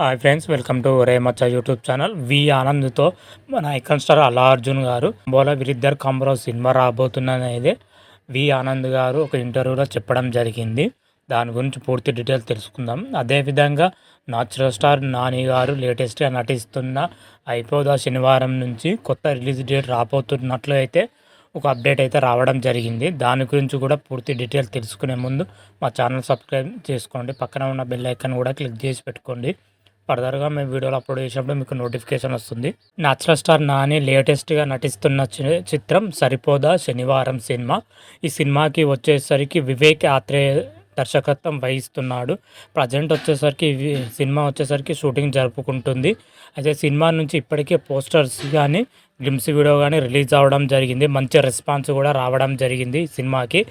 Hi friends welcome to Remachcha YouTube channel V ఆనంద్తో మన icon star అల్లా అర్జున్ గారు. బోలా వీరిద్దరు కాంబరో cinema రాబోతున్నది వి ఆనంద్ గారు ఒక ఇంటర్వ్యూలో చెప్పడం జరిగింది. దాని గురించి పూర్తి డీటెయిల్స్ తెలుసుకుందాం. అదేవిధంగా నాచురల్ స్టార్ నాని గారు లేటెస్ట్గా నటిస్తున్న అయిపోదా శనివారం నుంచి కొత్త రిలీజ్ డేట్ రాబోతున్నట్లు అయితే ఒక అప్డేట్ అయితే రావడం జరిగింది. దాని గురించి కూడా పూర్తి డీటెయిల్స్ తెలుసుకునే ముందు మా ఛానల్ సబ్స్క్రైబ్ చేసుకోండి. పక్కన ఉన్న బెల్ ఐకాన్ కూడా క్లిక్ చేసి పెట్టుకోండి. ఫర్దర్గా మేము వీడియోలు అప్లోడ్ చేసినప్పుడు మీకు నోటిఫికేషన్ వస్తుంది. నాచురల్ స్టార్ నాని లేటెస్ట్గా నటిస్తున్న చి- చిత్రం సరిపోదా శనివారం సినిమా. ఈ సినిమాకి వచ్చేసరికి వివేక్ ఆత్రేయ దర్శకత్వం వహిస్తున్నాడు. ప్రజెంట్ వచ్చేసరికి సినిమా వచ్చేసరికి షూటింగ్ జరుపుకుంటుంది. అయితే సినిమా నుంచి ఇప్పటికే పోస్టర్స్ కానీ గ్లిమ్స్ వీడియో కానీ రిలీజ్ అవ్వడం జరిగింది. మంచి రెస్పాన్స్ కూడా రావడం జరిగింది ఈ సినిమాకి.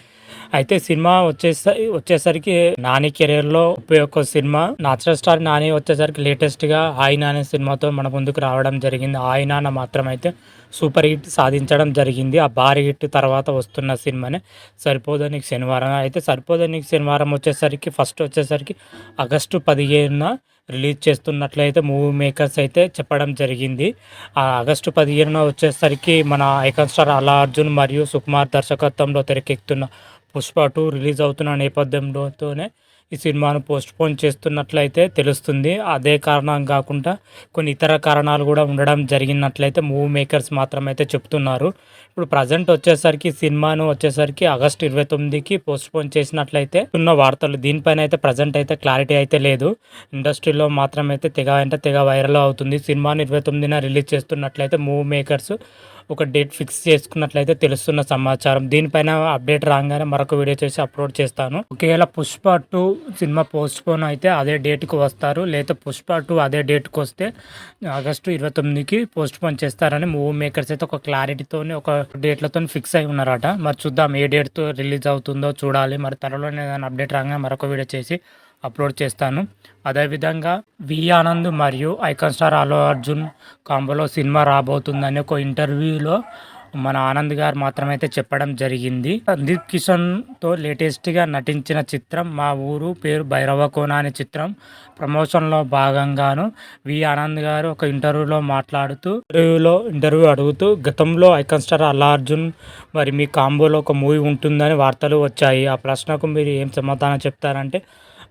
అయితే సినిమా వచ్చేసరి వచ్చేసరికి నాని కెరీర్లో ముప్పై ఒక్క సినిమా. నాచురల్ స్టార్ నాని వచ్చేసరికి లేటెస్ట్గా ఆయన అనే సినిమాతో మన ముందుకు రావడం జరిగింది. ఆయన మాత్రం అయితే సూపర్ హిట్ సాధించడం జరిగింది. ఆ భారీ హిట్ తర్వాత వస్తున్న సినిమానే సరిపోదనికి నీకు శనివారం. అయితే సరిపోదనికి శనివారం వచ్చేసరికి ఫస్ట్ వచ్చేసరికి ఆగస్టు పదిహేనున రిలీజ్ చేస్తున్నట్లయితే మూవీ మేకర్స్ అయితే చెప్పడం జరిగింది. ఆ ఆగస్టు పదిహేనున వచ్చేసరికి మన ఐకాన్ స్టార్ అల్లా అర్జున్ మరియు సుకుమార్ దర్శకత్వంలో తెరకెక్కుతున్న పుష్ప టూ రిలీజ్ అవుతున్న నేపథ్యంలోతోనే ఈ సినిమాను పోస్ట్ పోన్ చేస్తున్నట్లయితే తెలుస్తుంది. అదే కారణం కాకుండా కొన్ని ఇతర కారణాలు కూడా ఉండడం జరిగినట్లయితే మూవీ మేకర్స్ మాత్రం అయితే చెప్తున్నారు. ఇప్పుడు ప్రజెంట్ వచ్చేసరికి సినిమాను వచ్చేసరికి ఆగస్ట్ ఇరవై తొమ్మిదికి పోస్ట్ పోన్ చేసినట్లయితే ఉన్న వార్తలు దీనిపైన అయితే ప్రజెంట్ అయితే క్లారిటీ అయితే లేదు. ఇండస్ట్రీలో మాత్రం అయితే తెగ అంటే తెగ వైరల్ అవుతుంది. సినిమాను ఇరవై తొమ్మిదిన రిలీజ్ చేస్తున్నట్లయితే మూవీ మేకర్స్ ఒక డేట్ ఫిక్స్ చేసుకున్నట్లయితే తెలుస్తున్న సమాచారం. దీనిపైన అప్డేట్ రాగానే మరొక వీడియో చేసి అప్లోడ్ చేస్తాను. ఒకవేళ పుష్ప టూ సినిమా పోస్ట్ పోన్ అయితే అదే డేట్కి వస్తారు. లేదా పుష్ప టూ అదే డేట్కి వస్తే ఆగస్టు ఇరవై తొమ్మిదికి పోస్ట్ పోన్ చేస్తారని మూవీ మేకర్స్ అయితే ఒక క్లారిటీతోని ఒక డేట్లతో ఫిక్స్ అయి ఉన్నారట. మరి చూద్దాం ఏ డేట్తో రిలీజ్ అవుతుందో చూడాలి. మరి త్వరలోనే ఏదైనా అప్డేట్ రాగానే మరొక వీడియో చేసి అప్లోడ్ చేస్తాను. అదేవిధంగా వి ఆనంద్ మరియు ఐకాన్ స్టార్ అల్లు అర్జున్ కాంబోలో సినిమా రాబోతుందని ఒక ఇంటర్వ్యూలో మన ఆనంద్ గారు మాత్రమైతే చెప్పడం జరిగింది. సందీప్ కిషన్తో లేటెస్ట్గా నటించిన చిత్రం మా ఊరు పేరు భైరవ కోన అనే చిత్రం. ప్రమోషన్లో భాగంగాను వి ఆనంద్ గారు ఒక ఇంటర్వ్యూలో మాట్లాడుతూ ఇంటర్వ్యూలో ఇంటర్వ్యూ అడుగుతూ గతంలో ఐకాన్ స్టార్ అల్లా అర్జున్ మరి మీ కాంబోలో ఒక మూవీ ఉంటుందని వార్తలు వచ్చాయి. ఆ ప్రశ్నకు మీరు ఏం సమాధానం చెప్తారంటే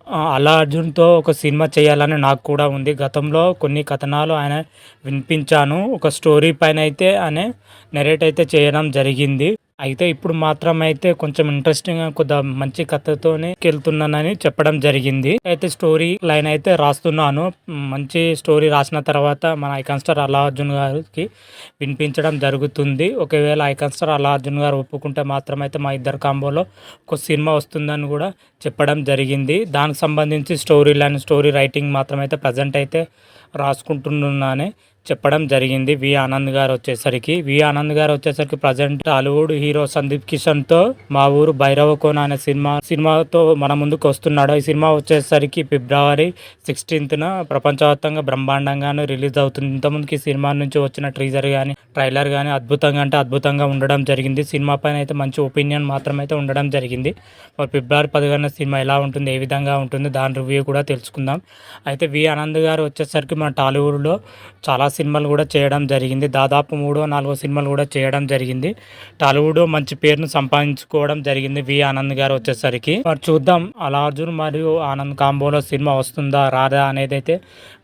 అల్లా అర్జున్తో ఒక సినిమా చేయాలని నాకు కూడా ఉంది. గతంలో కొన్ని కథనాలు ఆయన వినిపించాను. ఒక స్టోరీ పైన అయితే ఆయన నెరేట్ అయితే చేయడం జరిగింది. అయితే ఇప్పుడు మాత్రం అయితే కొంచెం ఇంట్రెస్టింగ్ కొద్ది మంచి కథతోనే వెళ్తున్నానని చెప్పడం జరిగింది. అయితే స్టోరీ లైన్ అయితే రాస్తున్నాను. మంచి స్టోరీ రాసిన తర్వాత మన ఐకాన్ స్టార్ అల్లా అర్జున్ గారికి వినిపించడం జరుగుతుంది. ఒకవేళ ఐకాన్ స్టార్ అల్లా అర్జున్ గారు ఒప్పుకుంటే మాత్రం అయితే మా ఇద్దరు కాంబోలో ఒక సినిమా వస్తుందని కూడా చెప్పడం జరిగింది. దానికి సంబంధించి స్టోరీ లైన్ స్టోరీ రైటింగ్ మాత్రం అయితే ప్రజెంట్ అయితే రాసుకుంటున్నానే చెప్పడం జరిగింది. వి. ఆనంద్ గారు వచ్చేసరికి. వి. ఆనంద్ గారు వచ్చేసరికి ప్రజెంట్ టాలీవుడ్ హీరో సందీప్ కిషన్తో మా ఊరు భైరవ కోన అనే సినిమా సినిమాతో మన ముందుకు వస్తున్నాడు. ఈ సినిమా వచ్చేసరికి ఫిబ్రవరి సిక్స్టీన్త్ న ప్రపంచవ్యాప్తంగా బ్రహ్మాండంగాను రిలీజ్ అవుతుంది. ఇంతకుముందుకి ఈ సినిమా నుంచి వచ్చిన ట్రీజర్ కానీ ట్రైలర్ కానీ అద్భుతంగా అంటే అద్భుతంగా ఉండడం జరిగింది. సినిమా పైన అయితే మంచి ఒపీనియన్ మాత్రమైతే ఉండడం జరిగింది. మరి ఫిబ్రవరి పదిహేను సినిమా ఎలా ఉంటుంది ఏ విధంగా ఉంటుంది దాని రివ్యూ కూడా తెలుసుకుందాం. అయితే వి. ఆనంద్ గారు వచ్చేసరికి మన టాలీవుడ్లో చాలా సినిమాలు కూడా చేయడం జరిగింది. దాదాపు మూడో నాలుగో సినిమాలు కూడా చేయడం జరిగింది. టాలీవుడ్ మంచి పేరును సంపాదించుకోవడం జరిగింది వి ఆనంద్ గారు వచ్చేసరికి. మరి చూద్దాం అలా అర్జున్ మరియు ఆనంద్ కాంబోలో సినిమా వస్తుందా రాదా అనేది అయితే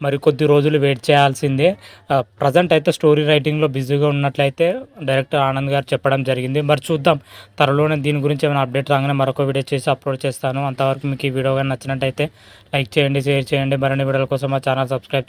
మరి కొద్ది రోజులు వెయిట్ చేయాల్సిందే. ప్రజెంట్ అయితే స్టోరీ రైటింగ్లో బిజీగా ఉన్నట్లయితే డైరెక్టర్ ఆనంద్ గారు చెప్పడం జరిగింది. మరి చూద్దాం త్వరలోనే దీని గురించి ఏమైనా అప్డేట్ రాగానే మరొక వీడియో చేసి అప్లోడ్ చేస్తాను. అంతవరకు మీకు ఈ వీడియో కానీ నచ్చినట్టయితే లైక్ చేయండి షేర్ చేయండి. మరిన్ని వీడియోల కోసం మా ఛానల్ సబ్స్క్రైబ్